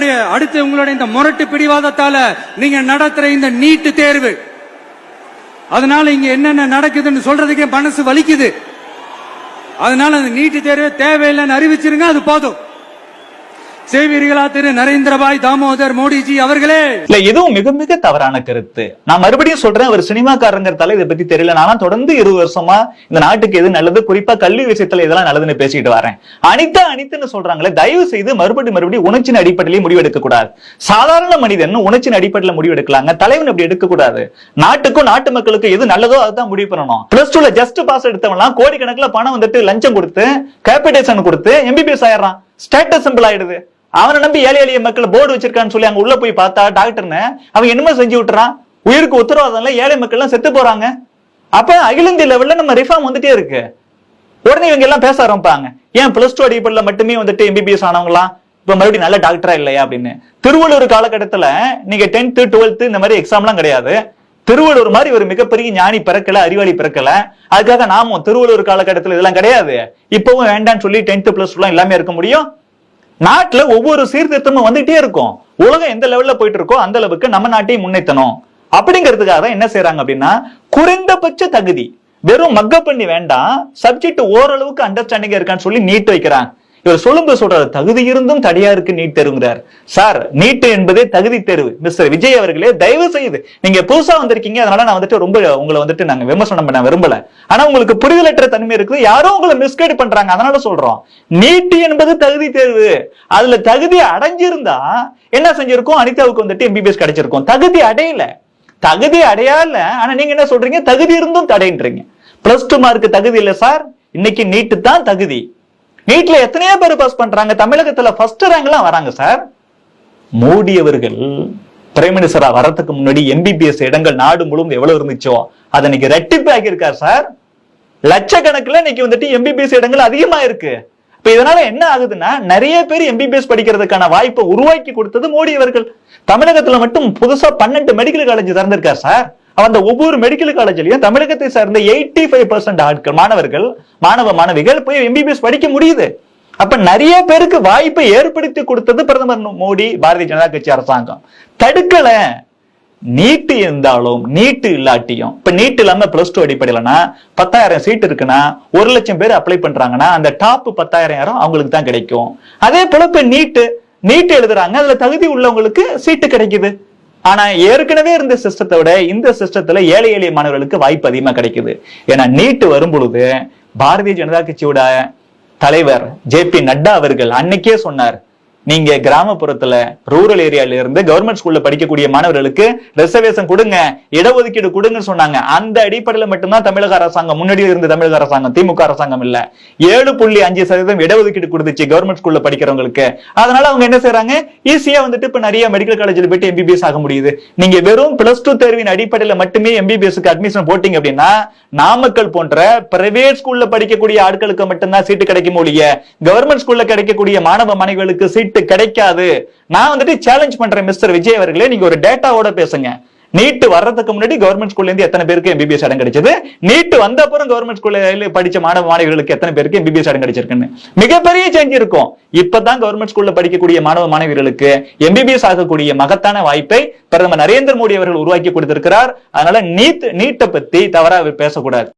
உங்களுடைய அடுத்து உங்களுடைய இந்த முரட்டு பிடிவாதத்தால நீங்க நடத்துற இந்த நீட்டு தேர்வு. அதனால இங்க என்னென்ன நடக்குதுன்னு சொல்றதுக்கே மனசு வலிக்குது. அதனால அந்த நீட்டு தேர்வு தேவையில்லைன்னு அறிவிச்சிருங்க அது போதும். செய்வீர்களா திரு நரேந்திரபாய் தாமோதர் மோடிஜி அவர்களே. இல்ல இதுவும் மிக மிக தவறான கருத்து. நான் மறுபடியும் சொல்றேன் அவர் சினிமாக்காரங்கிறதால இதை பத்தி தெரியல. நானும் தொடர்ந்து இருபது வருஷமா இந்த நாட்டுக்கு எது நல்லது குறிப்பா கல்வி விஷயத்துல இதெல்லாம் நல்லதுன்னு பேசிட்டு வரேன். அனிதா அனித்துன்னு சொல்றாங்களே தயவு செய்து மறுபடியும் மறுபடியும் உணர்ச்சியின் அடிப்படையிலேயே முடிவெடுக்க கூடாது சாதாரண மனிதன் உணர்ச்சியின் அடிப்படையில முடிவெடுக்கலாங்க தலைவன் அப்படி எடுக்க கூடாது நாட்டுக்கும் நாட்டு மக்களுக்கு எது நல்லதோ அதுதான் முடிவு பண்ணணும். பிளஸ் டூல ஜஸ்ட் பாஸ் எடுத்தவன்லாம் கோடிக்கணக்கில் பணம் வந்துட்டு லஞ்சம் கொடுத்து கேபிடேஷன் கொடுத்து எம்பிபிஎஸ் ஆயிடுறான். ஸ்டேட்டஸ் சிம்பிள் ஆயிடுது. அவனை நம்பி ஏழை எளிய மக்கள் போர்டு வச்சிருக்கான்னு சொல்லி அங்க உள்ள போய் பார்த்தா டாக்டர்னு அவன் என்னமோ செஞ்சு விட்டுறான். உயிருக்கு உத்தரவாதம் ஏழை மக்கள் எல்லாம் செத்து போறாங்க. அப்ப அகில இந்திய லெவல்ல நம்ம ரிஃபார்ம் வந்துட்டே இருக்கு. உடனே இவங்க எல்லாம் பேச ஆரம்பிப்பாங்க. ஏன் பிளஸ் டூ அடிப்படையில் மட்டுமே வந்துட்டு எம்பிபிஎஸ் ஆனவங்களாம்? இப்ப மறுபடியும் நல்ல டாக்டரா இல்லையா அப்படின்னு. திருவள்ளூர் காலகட்டத்துல நீங்க டென்த் டுவெல்த் இந்த மாதிரி எக்ஸாம்லாம் கிடையாது. திருவள்ளுவர் மாதிரி ஒரு மிகப்பெரிய ஞானி பிறக்கல அறிவாளி பிறக்கல. அதுக்காக நாமும் திருவள்ளூர் காலகட்டத்தில் இதெல்லாம் கிடையாது. இப்பவும் வேண்டாம்னு சொல்லி டென்த் பிளஸ் டூ எல்லாமே இருக்க முடியும். நாட்டுல ஒவ்வொரு சீர்திருத்தமும் வந்துட்டே இருக்கும். உலகம் எந்த லெவல்ல போயிட்டு இருக்கோ அந்த அளவுக்கு நம்ம நாட்டையும் முன்னேற்றணும் அப்படிங்கிறதுக்காக தான் என்ன செய்யறாங்க அப்படின்னா குறைந்தபட்ச தகுதி வெறும் மக்கப் பண்ணி வேண்டாம் சப்ஜெக்ட் ஓரளவுக்கு அண்டர்ஸ்டாண்டிங் இருக்கான்னு சொல்லி நீட் வைக்கிறாங்க. இவர் சொல்லும்போது சொல்றாரு தகுதி இருந்தும் தடையா இருக்கு நீட் தேர்வுங்கிறார். சார் நீட் என்பதே தகுதி தேர்வு. மிஸ்டர் விஜய் அவர்களே தயவு செய்து நீங்க புதுசா வந்திருக்கீங்க அதனால நான் வந்துட்டு ரொம்ப உங்களை வந்துட்டு நாங்க விமர்சனம் பண்ண விரும்பல. ஆனா உங்களுக்கு புரிதலற்ற தன்மை இருக்குது யாரும் உங்களை மிஸ்கைட் பண்றாங்க அதனால சொல்றோம். நீட் என்பது தகுதி தேர்வு. அதுல தகுதி அடைஞ்சிருந்தா என்ன செஞ்சிருக்கும்? அனிதாவுக்கு வந்துட்டு எம்பிபிஎஸ் கிடைச்சிருக்கும். தகுதி அடையல. தகுதி அடையாள ஆனா நீங்க என்ன சொல்றீங்க? தகுதி இருந்தும் தடைன்றீங்க. பிளஸ் டூ மார்க் தகுதி இல்ல சார். இன்னைக்கு நீட்டு தான் தகுதி. நீட்ல எத்தனையோ பேர் பாஸ் பண்றாங்க. தமிழகத்துல ஃபர்ஸ்ட் ரேங்க்லாம் வராங்க சார் மோடி அவர்கள் பிரைம் மினிஸ்டரா வரதுக்கு முன்னாடி எம்பிபிஎஸ் இடங்கள் நாடு முழுவதும் எவ்வளவு இருந்துச்சோ அதை இன்னைக்கு ரெட்டிப்பு ஆக்கியிருக்கார் சார் லட்சக்கணக்கில் இன்னைக்கு வந்துட்டு எம்பிபிஎஸ் இடங்கள் அதிகமா இருக்கு. இப்ப இதனால என்ன ஆகுதுன்னா நிறைய பேர் எம்பிபிஎஸ் படிக்கிறதுக்கான வாய்ப்பை உருவாக்கி கொடுத்தது மோடி அவர்கள். தமிழகத்துல மட்டும் புதுசா பன்னெண்டு மெடிக்கல் காலேஜ் திறந்திருக்கார் சார் அந்த ஒவ்வொரு மெடிக்கல் காலேஜ்லயும் தமிழகத்தை சார்ந்த எயிட்டி ஃபைவ் பர்சன்ட் ஆட்கள் மாணவர்கள் மாணவ மாணவிகள் போய் எம்பிபிஎஸ் படிக்க முடியுது. அப்ப நிறைய பேருக்கு வாய்ப்பை ஏற்படுத்தி கொடுத்தது பிரதமர் மோடி பாரதிய ஜனதா கட்சி அரசாங்கம். தடுக்கல. நீட்டு இருந்தாலும் நீட்டு இல்லாட்டியும் இப்ப நீட் இல்லாம பிளஸ் டூ அடிப்படையிலனா பத்தாயிரம் சீட் இருக்குன்னா ஒரு லட்சம் பேர் அப்ளை பண்றாங்கன்னா அந்த டாப் பத்தாயிரம் யாரும் அவங்களுக்கு தான் கிடைக்கும். அதே போல இப்ப நீட்டு நீட் எழுதுறாங்க அதுல தகுதி உள்ளவங்களுக்கு சீட்டு கிடைக்குது. ஆனா ஏற்கனவே இருந்த சிஸ்டத்தை விட இந்த சிஸ்டத்துல ஏழை எளிய மாணவர்களுக்கு வாய்ப்பு அதிகமா கிடைக்குது. ஏன்னா நீட்டு வரும் பொழுது பாரதிய ஜனதா கட்சியோட தலைவர் ஜே பி நட்டா அவர்கள் அன்னைக்கே சொன்னார் நீங்க கிராமப்புறத்துல ரூரல் ஏரியால இருந்து கவர்மெண்ட் ஸ்கூல்ல படிக்கக்கூடிய மாணவர்களுக்கு ரிசர்வேஷன் கொடுங்க இடஒதுக்கீடு கொடுங்கன்னு சொன்னாங்க. அந்த அடிப்படையில மட்டும்தான் தமிழக அரசாங்கம் முன்னாடி இருந்த தமிழக அரசாங்கம் திமுக அரசாங்கம் இல்ல. ஏழு புள்ளி அஞ்சு சதவீதம் இடஒதுக்கீடு கொடுத்துச்சு கவர்மெண்ட் ஸ்கூல்ல படிக்கிறவங்களுக்கு. அதனால அவங்க என்ன செய்யறாங்க ஈஸியா வந்துட்டு இப்ப நிறைய மெடிக்கல் காலேஜில் போயிட்டு எம்பிபிஎஸ் ஆக முடியுது. நீங்க வெறும் பிளஸ் டூ தேர்வின் அடிப்படையில மட்டுமே எம்பிபிஎஸ்க்கு அட்மிஷன் போட்டீங்க அப்படின்னா நாமக்கல் போன்ற பிரைவேட் ஸ்கூல்ல படிக்கக்கூடிய ஆட்களுக்கு மட்டும்தான் சீட்டு கிடைக்கும் ஒழிய கவர்மெண்ட் ஸ்கூல்ல கிடைக்கக்கூடிய மாணவ மாணவிகளுக்கு சீட் நீட் கிடைக்காது. நான் வந்துட்டு சேலஞ்ச் பண்றேன் மிஸ்டர் விஜய் அவர்களே. நீங்க ஒரு டேட்டாவோட பேசுங்க. நீட் வர்றதுக்கு முன்னாடி கவர்மெண்ட் ஸ்கூல்ல இருந்து எத்தனை பேருக்கு எம்பிபிஎஸ் இடம் கிடைச்சது? நீட் வந்த அப்புறம் கவர்மெண்ட் ஸ்கூல்ல படிச்ச மாணவ மாணவிகளுக்கு எத்தனை பேருக்கு எம்பிபிஎஸ் இடம் கிடைச்சிருக்குன்னு. மிகப்பெரிய சேஞ்ச் இருக்கும். இப்பதான் கவர்மெண்ட் ஸ்கூல்ல படிக்கக்கூடிய மாணவ மாணவிகளுக்கு எம்பிபிஎஸ் ஆகக்கூடிய மகத்தான வாய்ப்பை பிரதமர் நரேந்திர மோடி அவர்கள் உருவாக்கி கொடுத்திருக்கிறார். அதனால நீட் நீட்டை பத்தி தவறா பேசக்கூடாது.